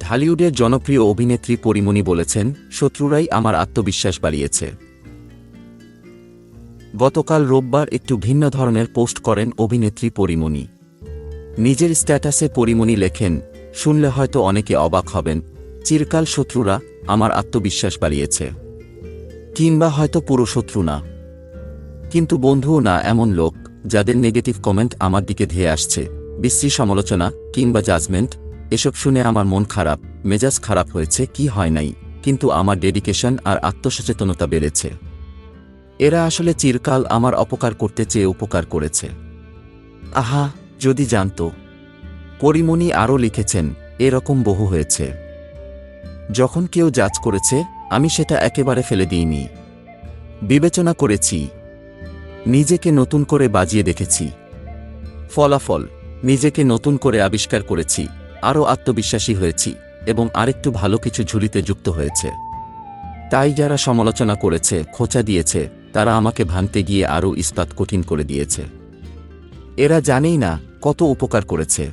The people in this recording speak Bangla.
ঢালিউডের জনপ্রিয় অভিনেত্রী পরিমণি বলেছেন, শত্রুরাই আমার আত্মবিশ্বাস বাড়িয়েছে। গতকাল রোববার একটু ভিন্ন ধরনের পোস্ট করেন অভিনেত্রী পরিমণি। নিজের স্ট্যাটাসে পরিমণি লেখেন, শুনলে হয়তো অনেকে অবাক হবেন, চিরকাল শত্রুরা আমার আত্মবিশ্বাস বাড়িয়েছে। কিংবা হয়তো পুরো শত্রু না। কিন্তু বন্ধুও না এমন লোক, যাদের নেগেটিভ কমেন্ট আমার দিকে ধেয়ে আসছে, বিশ্রী সমালোচনা কিংবা জাজমেন্ট এসব শুনে আমার মন খারাপ, মেজাজ খারাপ হয়েছে, কি হয় নাই। কিন্তু আমার ডেডিকেশন আর আত্মসচেতনতা বেড়েছে। এরা আসলে চিরকাল আমার অপকার করতে চেয়ে উপকার করেছে। আহা, যদি জানত। পরিমণি আরও লিখেছেন, এরকম বহু হয়েছে। যখন কেউ জাজ করেছে, আমি সেটা একেবারে ফেলে দিইনি। বিবেচনা করেছি। নিজেকে নতুন করে বাজিয়ে দেখেছি। ফলাফল, নিজেকে নতুন করে আবিষ্কার করেছি। আরও আত্মবিশ্বাসী হয়েছি এবং আরেকটু ভালো কিছু ঝুলিতে যুক্ত হয়েছে। তাই যারা সমালোচনা করেছে, খোঁচা দিয়েছে, তারা আমাকে ভাঙতে গিয়ে আরও ইস্পাত কঠিন করে দিয়েছে। এরা জানেই না কত উপকার করেছে।